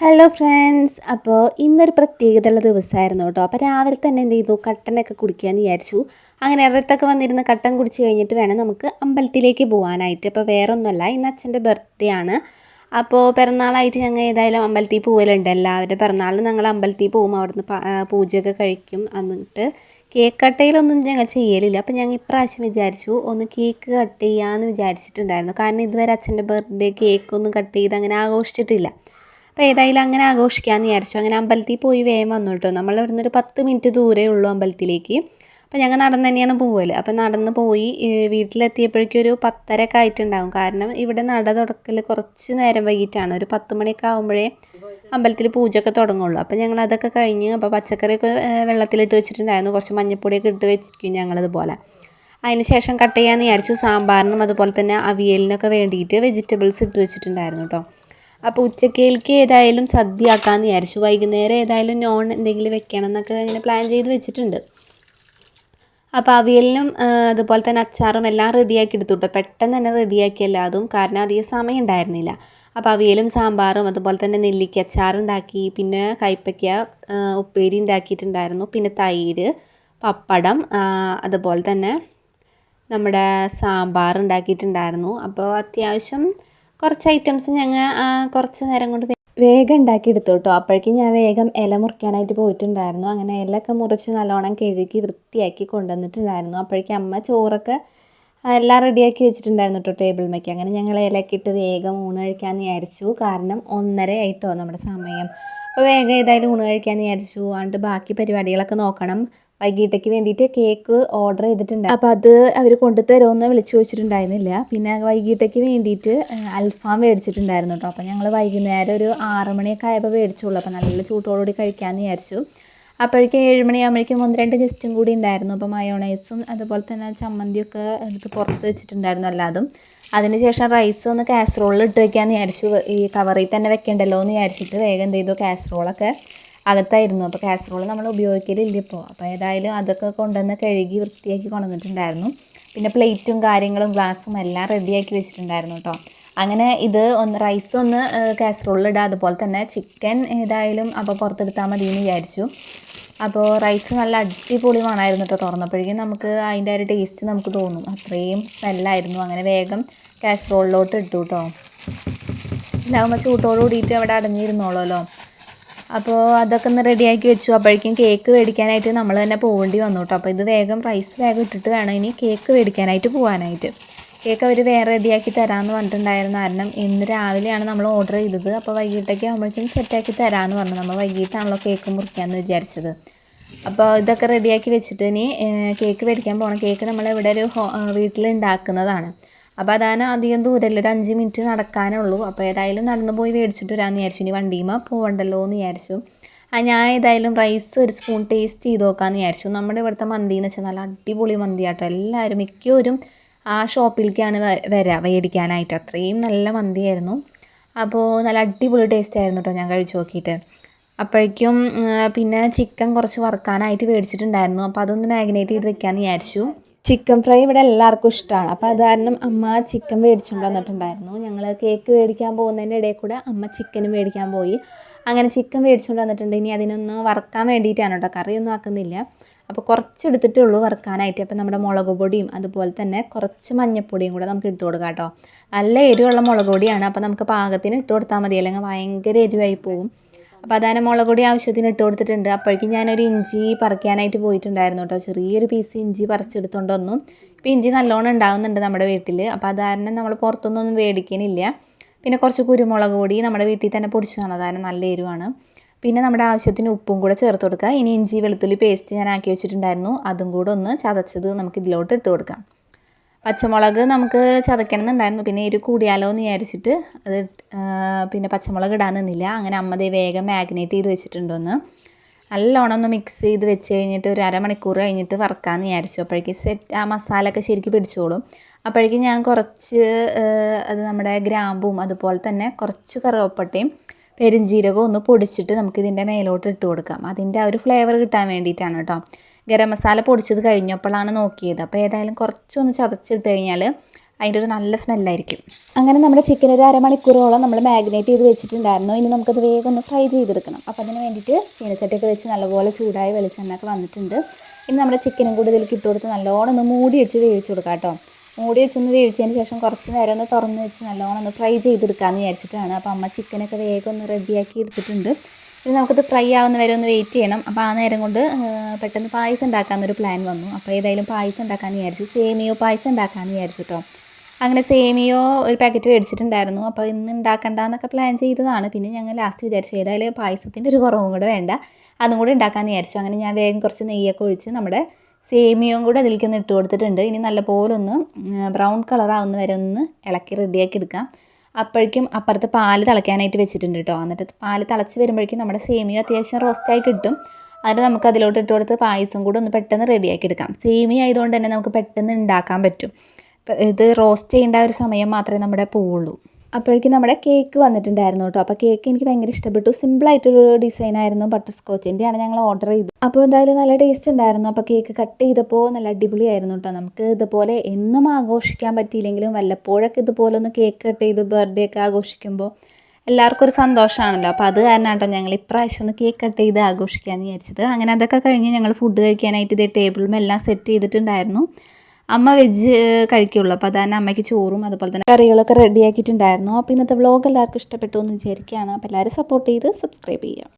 Hello friends അപ്പോൾ ഇന്നൊരു പ്രത്യേകതയുള്ള ദിവസമായിരുന്നു കേട്ടോ. അപ്പോൾ രാവിലെ തന്നെ എന്ത് ചെയ്തു? കട്ടനൊക്കെ കുടിക്കാമെന്ന് വിചാരിച്ചു. അങ്ങനെ ഇറത്തൊക്കെ വന്നിരുന്ന് കട്ടൻ കുടിച്ച് കഴിഞ്ഞിട്ട് വേണം നമുക്ക് അമ്പലത്തിലേക്ക് പോകാനായിട്ട് അപ്പോൾ വേറെ ഒന്നുമല്ല ഇന്ന് അച്ഛന്റെ ബർത്ത്ഡേ ആണ്. അപ്പോൾ പിറന്നാളായിട്ട് ഞങ്ങൾ ഏതായാലും അമ്പലത്തിൽ പോകലുണ്ട് എല്ലാവരുടെ പിറന്നാളിന് ഞങ്ങൾ അമ്പലത്തിൽ പോകും അവിടുന്ന് പൂജയൊക്കെ കഴിക്കും എന്നിട്ട് കേക്ക് കട്ടയിലൊന്നും ഞങ്ങൾ ചെയ്യലില്ല. അപ്പോൾ ഞങ്ങൾ ഇപ്രാവശ്യം വിചാരിച്ചു ഒന്ന് കേക്ക് കട്ട് ചെയ്യാമെന്ന് വിചാരിച്ചിട്ടുണ്ടായിരുന്നു. കാരണം ഇതുവരെ അച്ഛന്റെ ബർത്ത്ഡേ കേക്കൊന്നും കട്ട് ചെയ്ത് അങ്ങനെ ആഘോഷിച്ചിട്ടില്ല. അപ്പോൾ ഏതായാലും അങ്ങനെ ആഘോഷിക്കാമെന്ന് വിചാരിച്ചു. അങ്ങനെ അമ്പലത്തിൽ പോയി വേഗം വന്നു കേട്ടോ നമ്മൾ ഇവിടുന്ന് ഒരു പത്ത് മിനിറ്റ് ദൂരേ ഉള്ളൂ അമ്പലത്തിലേക്ക്. അപ്പോൾ ഞങ്ങൾ നടന്ന് തന്നെയാണ് പോവൽ. അപ്പോൾ നടന്ന് പോയി വീട്ടിലെത്തിയപ്പോഴേക്കും ഒരു പത്തരയൊക്കെ ആയിട്ടുണ്ടാകും കാരണം ഇവിടെ നട തുടക്കൽ കുറച്ച് നേരം വൈകിട്ടാണ്. ഒരു പത്ത് മണിയൊക്കെ ആകുമ്പോഴേ അമ്പലത്തിൽ പൂജയൊക്കെ തുടങ്ങുള്ളൂ. അപ്പോൾ ഞങ്ങൾ അതൊക്കെ കഴിഞ്ഞ് അപ്പോൾ പച്ചക്കറിയൊക്കെ വെള്ളത്തിലിട്ട് വെച്ചിട്ടുണ്ടായിരുന്നു. കുറച്ച് മഞ്ഞപ്പൊടിയൊക്കെ ഇട്ട് വെച്ചിരിക്കും ഞങ്ങളതുപോലെ അതിന് ശേഷം കട്ട് ചെയ്യാമെന്ന് വിചാരിച്ചു. സാമ്പാറിനും അതുപോലെ തന്നെ അവിയലിനൊക്കെ വേണ്ടിയിട്ട് വെജിറ്റബിൾസ് ഇട്ട് വെച്ചിട്ടുണ്ടായിരുന്നു കേട്ടോ. അപ്പോൾ ഉച്ചക്കേൽക്ക് ഏതായാലും സദ്യ ആക്കാമെന്ന് വിചാരിച്ചു. വൈകുന്നേരം ഏതായാലും നോൺ എന്തെങ്കിലും വെക്കണം എന്നൊക്കെ ഇങ്ങനെ പ്ലാൻ ചെയ്ത് വെച്ചിട്ടുണ്ട്. അപ്പോൾ അവിയലിനും അതുപോലെ തന്നെ അച്ചാറും എല്ലാം റെഡിയാക്കി എടുത്തു കേട്ടോ പെട്ടെന്ന് തന്നെ റെഡിയാക്കി എല്ലാതും കാരണം അധികം സമയം ഉണ്ടായിരുന്നില്ല. അപ്പോൾ അവിയലും സാമ്പാറും അതുപോലെ തന്നെ നെല്ലിക്ക അച്ചാറുണ്ടാക്കി പിന്നെ കൈപ്പയ്ക്ക ഉപ്പേരി ഉണ്ടാക്കിയിട്ടുണ്ടായിരുന്നു. പിന്നെ തൈര് പപ്പടം അതുപോലെ തന്നെ നമ്മുടെ സാമ്പാർ ഉണ്ടാക്കിയിട്ടുണ്ടായിരുന്നു. അപ്പോൾ അത്യാവശ്യം കുറച്ച് ഐറ്റംസ് ഞങ്ങൾ കുറച്ച് നേരം കൊണ്ട് വേഗം ഉണ്ടാക്കി എടുത്തു കേട്ടോ അപ്പോഴേക്കും ഞാൻ വേഗം ഇല മുറിക്കാനായിട്ട് പോയിട്ടുണ്ടായിരുന്നു. അങ്ങനെ ഇലയൊക്കെ മുറിച്ച് നല്ലോണം കഴുകി വൃത്തിയാക്കി കൊണ്ടുവന്നിട്ടുണ്ടായിരുന്നു. അപ്പോഴേക്കും അമ്മ ചോറൊക്കെ എല്ലാം റെഡിയാക്കി വെച്ചിട്ടുണ്ടായിരുന്നു കേട്ടോ ടേബിൾ മേക്ക് അങ്ങനെ ഞങ്ങൾ ഇലയൊക്കെ ഇട്ട് വേഗം ഊണ് കഴിക്കാമെന്ന് വിചാരിച്ചു. കാരണം ഒന്നര ആയിട്ടോ നമ്മുടെ സമയം. അപ്പോൾ വേഗം ഏതായാലും ഊണ് കഴിക്കാമെന്ന് വിചാരിച്ചു. അതുകൊണ്ട് ബാക്കി പരിപാടികളൊക്കെ നോക്കണം. വൈകിട്ടേക്ക് വേണ്ടിയിട്ട് കേക്ക് ഓർഡർ ചെയ്തിട്ടുണ്ട്. അപ്പോൾ അത് അവർ കൊണ്ടുതരുമെന്ന് വിളിച്ചു ചോദിച്ചിട്ടുണ്ടായിരുന്നില്ല. പിന്നെ വൈകിട്ടേക്ക് വേണ്ടിയിട്ട് അൽഫാം മേടിച്ചിട്ടുണ്ടായിരുന്നു കേട്ടോ അപ്പോൾ ഞങ്ങൾ വൈകുന്നേരം ഒരു ആറ് മണിയൊക്കെ ആയപ്പോൾ മേടിച്ചുള്ളൂ. അപ്പോൾ നല്ല ചൂട്ടോടുകൂടി കഴിക്കാമെന്ന് വിചാരിച്ചു. അപ്പോഴേക്കും ഏഴ് മണിയാകുമ്പോഴേക്കും ഒന്ന് രണ്ട് ഗസ്റ്റും കൂടി ഉണ്ടായിരുന്നു. അപ്പോൾ മയോണൈസും അതുപോലെ തന്നെ ചമ്മന്തിയൊക്കെ എടുത്ത് പുറത്ത് വെച്ചിട്ടുണ്ടായിരുന്നു അല്ലാതും അതിനുശേഷം റൈസ് ഒന്ന് കാസറോളിൽ ഇട്ട് വെക്കാമെന്ന് വിചാരിച്ചു. ഈ കവറിൽ തന്നെ വെക്കണ്ടല്ലോ എന്ന് വിചാരിച്ചിട്ട് വേഗം എന്ത് ചെയ്തു? കാസറോളൊക്കെ അകത്തായിരുന്നു. അപ്പോൾ കാസറോൾ നമ്മൾ ഉപയോഗിക്കലില്ല ഇപ്പോൾ അപ്പോൾ ഏതായാലും അതൊക്കെ കൊണ്ടുവന്ന് കഴുകി വൃത്തിയാക്കി കൊണ്ടുവന്നിട്ടുണ്ടായിരുന്നു. പിന്നെ പ്ലേറ്റും കാര്യങ്ങളും ഗ്ലാസ്സും എല്ലാം റെഡിയാക്കി വെച്ചിട്ടുണ്ടായിരുന്നു കേട്ടോ അങ്ങനെ ഇത് ഒന്ന് റൈസ് ഒന്ന് കാസറോളിൽ ഇടാം. അതുപോലെ തന്നെ ചിക്കൻ ഏതായാലും അപ്പോൾ പുറത്തെടുത്താൽ മതി എന്ന് വിചാരിച്ചു. അപ്പോൾ റൈസ് നല്ല അടിപൊളി മണമായിരുന്നു കേട്ടോ തുറന്നപ്പോഴേക്കും. നമുക്ക് അതിന്റെ ഒരു ടേസ്റ്റ് നമുക്ക് തോന്നും. അത്രയും സ്മെല്ലായിരുന്നു അങ്ങനെ വേഗം കാസറോളിലോട്ട് ഇട്ടു കേട്ടോ ഇതാകുമ്പോൾ ചൂട്ടോട് കൂടിയിട്ട് അവിടെ അടങ്ങിയിരുന്നോളൂല്ലോ അപ്പോൾ അതൊക്കെ ഒന്ന് റെഡിയാക്കി വെച്ചു. അപ്പോഴേക്കും കേക്ക് മേടിക്കാനായിട്ട് നമ്മൾ തന്നെ പോകേണ്ടി വന്നു കേട്ടോ. അപ്പോൾ ഇത് വേഗം റൈസ് വേഗം ഇട്ടിട്ട് വേണം ഇനി കേക്ക് മേടിക്കാനായിട്ട് പോകാനായിട്ട് കേക്ക് അവർ വേറെ റെഡിയാക്കി തരാമെന്ന് പറഞ്ഞിട്ടുണ്ടായിരുന്നു. കാരണം ഇന്ന് രാവിലെയാണ് നമ്മൾ ഓർഡർ ചെയ്തത്. അപ്പോൾ വൈകിട്ടൊക്കെ ആകുമ്പോഴേക്കും സെറ്റാക്കി തരാമെന്ന് പറഞ്ഞു. നമ്മൾ വൈകിട്ടാണല്ലോ കേക്ക് മുറിക്കാമെന്ന് വിചാരിച്ചത്. അപ്പോൾ ഇതൊക്കെ റെഡിയാക്കി വെച്ചിട്ട് ഇനി കേക്ക് മേടിക്കാൻ പോകണം കേക്ക് നമ്മൾ ഇവിടെ ഒരു വീട്ടിൽ ഉണ്ടാക്കുന്നതാണ്. അപ്പോൾ അതാണ് അധികം ദൂരമില്ല ഒരു അഞ്ച് മിനിറ്റ് നടക്കാനേ ഉള്ളൂ അപ്പോൾ ഏതായാലും നടന്നു പോയി മേടിച്ചിട്ട് വരാമെന്ന് വിചാരിച്ചു. ഇനി വണ്ടിയുമ്പോൾ പോകണ്ടല്ലോ എന്ന് വിചാരിച്ചു. ഞാൻ ഏതായാലും റൈസ് ഒരു സ്പൂൺ ടേസ്റ്റ് ചെയ്ത് നോക്കാമെന്ന് വിചാരിച്ചു. നമ്മുടെ ഇവിടുത്തെ മന്തി എന്ന് വെച്ചാൽ നല്ല അടിപൊളി മന്തി ആട്ടോ എല്ലാവരും മിക്കവരും ആ ഷോപ്പിലേക്കാണ് വരാ മേടിക്കാനായിട്ട്. അത്രയും നല്ല മന്തിയായിരുന്നു. അപ്പോൾ നല്ല അടിപൊളി ടേസ്റ്റ് ആയിരുന്നു കേട്ടോ ഞാൻ കഴിച്ചു നോക്കിയിട്ട്. അപ്പോഴേക്കും പിന്നെ ചിക്കൻ കുറച്ച് വറുക്കാനായിട്ട് മേടിച്ചിട്ടുണ്ടായിരുന്നു. അപ്പോൾ അതൊന്ന് മാഗ്നേറ്റ് ചെയ്ത് വെക്കാമെന്ന് വിചാരിച്ചു. ചിക്കൻ ഫ്രൈ ഇവിടെ എല്ലാവർക്കും ഇഷ്ടമാണ് അപ്പോൾ അത് കാരണം അമ്മ ചിക്കൻ മേടിച്ചുകൊണ്ട് വന്നിട്ടുണ്ടായിരുന്നു. ഞങ്ങൾ കേക്ക് മേടിക്കാൻ പോകുന്നതിന്റെ ഇടയിൽ കൂടെ അമ്മ ചിക്കനും മേടിക്കാൻ പോയി. അങ്ങനെ ചിക്കൻ മേടിച്ചുകൊണ്ട് വന്നിട്ടുണ്ട്. ഇനി അതിനൊന്ന് വറുക്കാൻ വേണ്ടിയിട്ടാണ് കേട്ടോ കറിയൊന്നും ആക്കുന്നില്ല. അപ്പോൾ കുറച്ച് എടുത്തിട്ടേ ഉള്ളൂ വറുക്കാനായിട്ട്. അപ്പോൾ നമ്മുടെ മുളക് പൊടിയും അതുപോലെ തന്നെ കുറച്ച് മഞ്ഞൾപ്പൊടിയും കൂടെ നമുക്ക് ഇട്ട് കൊടുക്കാം കേട്ടോ നല്ല എരിവുള്ള മുളക് പൊടിയാണ്. അപ്പോൾ നമുക്ക് പാകത്തിന് ഇട്ട് കൊടുത്താൽ മതി. അല്ലെങ്കിൽ ഭയങ്കര എരിവായി പോകും അപ്പോൾ അതാണ് മുളക് പൊടി ആവശ്യത്തിന് ഇട്ട് കൊടുത്തിട്ടുണ്ട്. അപ്പോഴേക്കും ഞാനൊരു ഇഞ്ചി പറിക്കാനായിട്ട് പോയിട്ടുണ്ടായിരുന്നു കേട്ടോ. ചെറിയൊരു പീസ് ഇഞ്ചി പറിച്ചെടുത്തോണ്ട് വന്നു. ഇപ്പോൾ ഇഞ്ചി നല്ലോണം ഉണ്ടാകുന്നുണ്ട് നമ്മുടെ വീട്ടിൽ അപ്പോൾ അത് കാരണം നമ്മൾ പുറത്തുനിന്നൊന്നും മേടിക്കണില്ല. പിന്നെ കുറച്ച് കുരുമുളക് പൊടി നമ്മുടെ വീട്ടിൽ തന്നെ പൊടിച്ചതാണ് അതാണ് നല്ല എരിവാണ്. പിന്നെ നമ്മുടെ ആവശ്യത്തിന് ഉപ്പും കൂടെ ചേർത്ത് കൊടുക്കുക. ഇനി ഇഞ്ചി വെളുത്തുള്ളി പേസ്റ്റ് ഞാൻ ആക്കി വെച്ചിട്ടുണ്ടായിരുന്നു. അതും കൂടെ ഒന്ന് ചതച്ചത് നമുക്ക് ഇതിലോട്ട് ഇട്ട് കൊടുക്കാം. പച്ചമുളക് നമുക്ക് ചതയ്ക്കണമെന്നുണ്ടായിരുന്നു പിന്നെ എരി കൂടിയാലോ എന്ന് വിചാരിച്ചിട്ട് അത് പിന്നെ പച്ചമുളക് ഇടാൻ നിന്നില്ല. അങ്ങനെ അമ്മതേ വേഗം മാഗ്നേറ്റ് ചെയ്ത് വെച്ചിട്ടുണ്ടോന്ന് നല്ലോണം ഒന്ന് മിക്സ് ചെയ്ത് വെച്ച് കഴിഞ്ഞിട്ട് ഒരു അരമണിക്കൂർ കഴിഞ്ഞിട്ട് വറക്കാമെന്ന് വിചാരിച്ചു. അപ്പോഴേക്കും സെറ്റ് ആ മസാല ഒക്കെ ശരിക്കും പിടിച്ചോളും. അപ്പോഴേക്കും ഞാൻ കുറച്ച് അത് നമ്മുടെ ഗ്രാമ്പും അതുപോലെ തന്നെ കുറച്ച് കറുവപ്പട്ടയും പെരുംജീരകവും ഒന്ന് പൊടിച്ചിട്ട് നമുക്ക് ഇതിന്റെ മേലോട്ട് ഇട്ട് കൊടുക്കാം. അതിന്റെ ആ ഒരു ഫ്ലേവർ കിട്ടാൻ വേണ്ടിയിട്ടാണ് കേട്ടോ ഗരം മസാല പൊടിച്ചത് കഴിഞ്ഞപ്പോഴാണ് നോക്കിയത്. അപ്പോൾ ഏതായാലും കുറച്ചൊന്ന് ചതച്ചിട്ട് കഴിഞ്ഞാൽ അതിന്റെ ഒരു നല്ല സ്മെല്ലായിരിക്കും അങ്ങനെ നമ്മുടെ ചിക്കൻ ഒരു അരമണിക്കൂറോളം നമ്മൾ മാഗ്നേറ്റ് ചെയ്ത് വെച്ചിട്ടുണ്ടായിരുന്നു. ഇനി നമുക്കത് വേഗം ഒന്ന് ഫ്രൈ ചെയ്തെടുക്കണം. അപ്പോൾ അതിന് വേണ്ടിയിട്ട് ചീനച്ചട്ടിയൊക്കെ വെച്ച് നല്ലപോലെ ചൂടായ വെളിച്ചെണ്ണയൊക്കെ വന്നിട്ടുണ്ട്. ഇനി നമ്മുടെ ചിക്കനും കൂടി ഇതിലേക്ക് ഇട്ട് കൊടുത്ത് നല്ലോണം ഒന്ന് മൂടി വെച്ച് വേവിച്ച് കൊടുക്കാം കേട്ടോ മൂടി വെച്ചൊന്ന് വേവിച്ചതിന് ശേഷം കുറച്ച് നേരം ഒന്ന് തുറന്ന് വെച്ച് നല്ലോണം ഒന്ന് ഫ്രൈ ചെയ്തെടുക്കാമെന്ന് വിചാരിച്ചിട്ടാണ്. അപ്പോൾ അമ്മ ചിക്കനൊക്കെ വേഗം ഒന്ന് റെഡിയാക്കി എടുത്തിട്ടുണ്ട്. ഇനി നമുക്കത് ഫ്രൈ ആവുന്ന വരെ ഒന്ന് വെയിറ്റ് ചെയ്യണം. അപ്പോൾ ആ നേരം കൊണ്ട് പെട്ടെന്ന് പായസം ഉണ്ടാക്കാമെന്നൊരു പ്ലാൻ വന്നു. അപ്പോൾ ഏതായാലും പായസം ഉണ്ടാക്കാമെന്ന് വിചാരിച്ചു. സേമിയോ പായസം ഉണ്ടാക്കാമെന്ന് വിചാരിച്ചു കേട്ടോ അങ്ങനെ സേമിയോ ഒരു പാക്കറ്റ് മേടിച്ചിട്ടുണ്ടായിരുന്നു. അപ്പോൾ ഇന്ന് ഉണ്ടാക്കണ്ടെന്നൊക്കെ പ്ലാൻ ചെയ്തതാണ്. പിന്നെ ഞങ്ങൾ ലാസ്റ്റ് വിചാരിച്ചു ഏതായാലും പായസത്തിന്റെ ഒരു കുറവും കൂടെ വേണ്ട. അതും കൂടെ ഉണ്ടാക്കാമെന്ന് വിചാരിച്ചു. അങ്ങനെ ഞാൻ വേഗം കുറച്ച് നെയ്യൊക്കെ ഒഴിച്ച് നമ്മുടെ സേമിയവും കൂടെ അതിലേക്ക് ഒന്ന് ഇട്ട് കൊടുത്തിട്ടുണ്ട്. ഇനി നല്ലപോലെ ഒന്ന് ബ്രൗൺ കളറാവുന്ന വരെ ഒന്ന് ഇളക്കി റെഡിയാക്കി എടുക്കാം. അപ്പോഴേക്കും അപ്പുറത്ത് പാൽ തിളയ്ക്കാനായിട്ട് വെച്ചിട്ടുണ്ട് കേട്ടോ എന്നിട്ട് പാൽ തിളച്ച് വരുമ്പോഴേക്കും നമ്മുടെ സേമിയ അത്യാവശ്യം റോസ്റ്റായി കിട്ടും. എന്നിട്ട് നമുക്ക് അതിലോട്ട് ഇട്ട് കൊടുത്ത് പായസം കൂടെ ഒന്ന് പെട്ടെന്ന് റെഡിയാക്കി എടുക്കാം. സേമിയ ആയതുകൊണ്ട് തന്നെ നമുക്ക് പെട്ടെന്ന് ഉണ്ടാക്കാൻ പറ്റും. ഇത് റോസ്റ്റ് ചെയ്യേണ്ട ഒരു സമയം മാത്രമേ നമ്മുടെ പോവുള്ളൂ. അപ്പോഴേക്കും നമ്മുടെ കേക്ക് വന്നിട്ടുണ്ടായിരുന്നു കേട്ടോ. അപ്പോൾ കേക്ക് എനിക്ക് ഭയങ്കര ഇഷ്ടപ്പെട്ടു. സിമ്പിളായിട്ടൊരു ഡിസൈനായിരുന്നു ബട്ടർ സ്കോച്ചിന്റെയാണ് ഞങ്ങൾ ഓർഡർ ചെയ്തത്. അപ്പോൾ എന്തായാലും നല്ല ടേസ്റ്റ് ഉണ്ടായിരുന്നു. അപ്പോൾ കേക്ക് കട്ട് ചെയ്തപ്പോൾ നല്ല അടിപൊളിയായിരുന്നു കേട്ടോ നമുക്ക്. ഇതുപോലെ എന്നും ആഘോഷിക്കാൻ പറ്റിയില്ലെങ്കിലും വല്ലപ്പോഴൊക്കെ ഇതുപോലെ ഒന്ന് കേക്ക് കട്ട് ചെയ്ത് ബർത്ത്ഡേ ഒക്കെ ആഘോഷിക്കുമ്പോൾ എല്ലാവർക്കും ഒരു സന്തോഷമാണല്ലോ. അപ്പോൾ അത് കാരണം കേട്ടോ ഞങ്ങൾ ഇപ്രാവശ്യം ഒന്ന് കേക്ക് കട്ട് ചെയ്ത് ആഘോഷിക്കാമെന്ന് വിചാരിച്ചത്. അങ്ങനെ അതൊക്കെ കഴിഞ്ഞ് ഞങ്ങൾ ഫുഡ് കഴിക്കാനായിട്ട് ഇതേ ടേബിളും എല്ലാം സെറ്റ് ചെയ്തിട്ടുണ്ടായിരുന്നു. അമ്മ വെജ് കഴിക്കുള്ളൂ. അപ്പോൾ അതാണ് അമ്മയ്ക്ക് ചോറും അതുപോലെ തന്നെ കറികളൊക്കെ റെഡിയാക്കിയിട്ടുണ്ടായിരുന്നു അപ്പോൾ ഇന്നത്തെ വ്ളോഗ് എല്ലാവർക്കും ഇഷ്ടപ്പെട്ടു എന്ന് വിചാരിക്കുകയാണ്. അപ്പോൾ എല്ലാവരും സപ്പോർട്ട് ചെയ്ത് സബ്സ്ക്രൈബ് ചെയ്യുക.